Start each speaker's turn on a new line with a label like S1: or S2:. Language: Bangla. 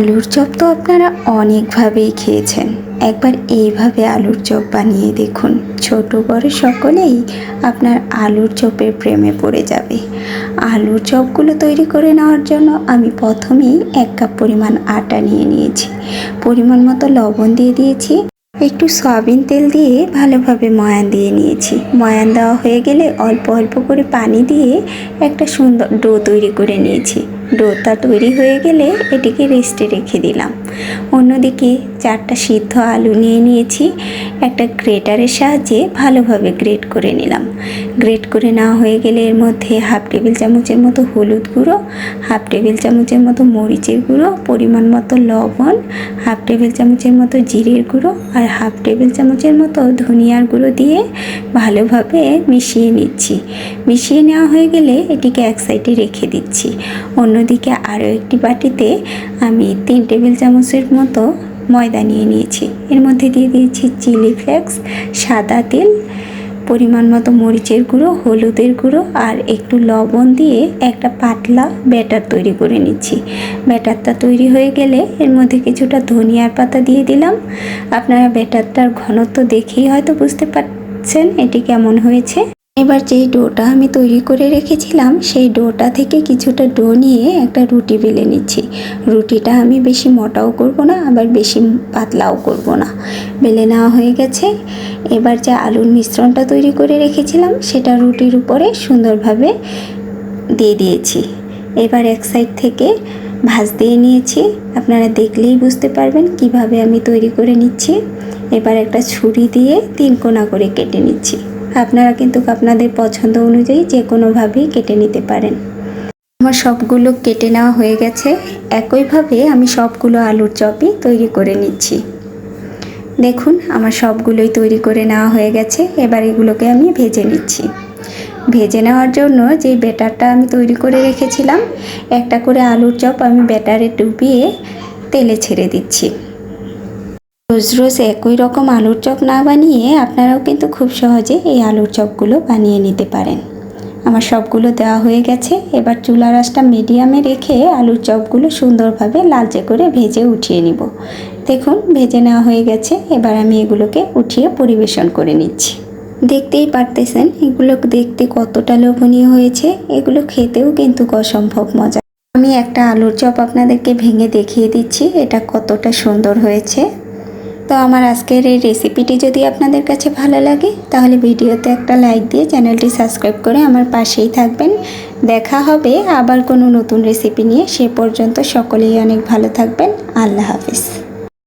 S1: আলুর চপ তো আপনারা অনেকভাবেই খেয়েছেন। একবার এইভাবে আলুর চপ বানিয়ে দেখুন। ছোট বড় সকলেই আপনার আলুর চপের প্রেমে পড়ে যাবে। আলুর চপগুলো তৈরি করে নেওয়ার জন্য আমি প্রথমেই এক কাপ পরিমাণ আটা নিয়ে নিয়েছি। পরিমাণ মতো লবণ দিয়ে দিয়েছি। একটু সয়াবিন তেল দিয়ে ভালোভাবে ময়ান দিয়ে নিয়েছি। ময়ান দেওয়া হয়ে গেলে অল্প অল্প করে পানি দিয়ে একটা সুন্দর ডো তৈরি করে নিয়েছি। ডোটা তৈরি হয়ে গেলে এটিকে রেস্টে রেখে দিলাম। অন্যদিকে চারটা সিদ্ধ আলু নিয়ে নিয়েছি, একটা গ্রেটারের সাহায্যে ভালোভাবে গ্রেট করে নিলাম। গ্রেট করে নেওয়া হয়ে গেলে এর মধ্যে হাফ টেবিল চামচের মতো হলুদ গুঁড়ো, হাফ টেবিল চামচের মতো মরিচের গুঁড়ো, পরিমাণ মতো লবণ, হাফ টেবিল চামচের মতো জিরের গুঁড়ো আর হাফ টেবিল চামচের মতো ধনিয়ার গুঁড়ো দিয়ে ভালোভাবে মিশিয়ে নিচ্ছি। মিশিয়ে নেওয়া হয়ে গেলে এটিকে এক সাইডে রেখে দিচ্ছি। অন্যদিকে আরও একটি বাটিতে আমি তিন টেবিল চামচের মতো ময়দা নিয়ে নিয়েছি। এর মধ্যে দিয়ে দিয়েছি চিলি ফ্লেক্স, সাদা তেল, পরিমাণ মতো মরিচের গুঁড়ো, হলুদের গুঁড়ো আর একটু লবণ দিয়ে একটা পাতলা ব্যাটার তৈরি করে নিচ্ছি। ব্যাটারটা তৈরি হয়ে গেলে এর মধ্যে কিছুটা ধনিয়ার পাতা দিয়ে দিলাম। আপনারা ব্যাটারটার ঘনত্ব দেখেই হয়তো বুঝতে পারছেন এটি কেমন হয়েছে। এবার যেই ডোটা আমি তৈরি করে রেখেছিলাম, সেই ডোটা থেকে কিছুটা ডো নিয়ে একটা রুটি বেলে নিচ্ছি। রুটিটা আমি বেশি মোটাও করব না, আবার বেশি পাতলাও করব না। বেলে নেওয়া হয়ে গেছে। এবার যে আলুর মিশ্রণটা তৈরি করে রেখেছিলাম, সেটা রুটির উপরে সুন্দরভাবে দিয়ে দিয়েছি। এবার এক সাইড থেকে ভাজ দিয়ে নিয়েছি। আপনারা দেখলেই বুঝতে পারবেন কীভাবে আমি তৈরি করে নিচ্ছি। এবার একটা ছুরি দিয়ে তিন কোনা করে কেটে নিচ্ছি। আপনারা কিন্তু আপনাদের পছন্দ অনুযায়ী যে কোনোভাবেই কেটে নিতে পারেন। আমার সবগুলো কেটে নেওয়া হয়ে গেছে। একইভাবে আমি সবগুলো আলুর চপই তৈরি করে নিচ্ছি। দেখুন, আমার সবগুলোই তৈরি করে নেওয়া হয়ে গেছে। এবার এগুলোকে আমি ভেজে নিচ্ছি। ভেজে নেওয়ার জন্য যে ব্যাটারটা আমি তৈরি করে রেখেছিলাম, একটা করে আলুর চপ আমি ব্যাটারে ডুবিয়ে তেলে ছেড়ে দিচ্ছি। রোজ রোজ একই রকম আলুর চপ না বানিয়ে আপনারাও কিন্তু খুব সহজে এই আলুর চপগুলো বানিয়ে নিতে পারেন। আমার সবগুলো দেওয়া হয়ে গেছে। এবার চুলা রাসটা মিডিয়ামে রেখে আলুর চপগুলো সুন্দরভাবে লালচে করে ভেজে উঠিয়ে নিব। দেখুন, ভেজে নেওয়া হয়ে গেছে। এবার আমি এগুলোকে উঠিয়ে পরিবেশন করে নিচ্ছি। দেখতেই পারতেছেন, এগুলো দেখতে কতটা লোভনীয় হয়েছে। এগুলো খেতেও কিন্তু অসম্ভব মজা। আমি একটা আলুর চপ আপনাদেরকে ভেঙে দেখিয়ে দিচ্ছি। এটা কতটা সুন্দর হয়েছে। তো আমার আজকের এই রেসিপিটি যদি আপনাদের কাছে ভালো লাগে, তাহলে ভিডিওতে একটা লাইক দিয়ে চ্যানেলটি সাবস্ক্রাইব করে আমার পাশেই থাকবেন। দেখা হবে আবার কোনো নতুন রেসিপি নিয়ে। সে পর্যন্ত সকলেই অনেক ভালো থাকবেন। আল্লাহ হাফিজ।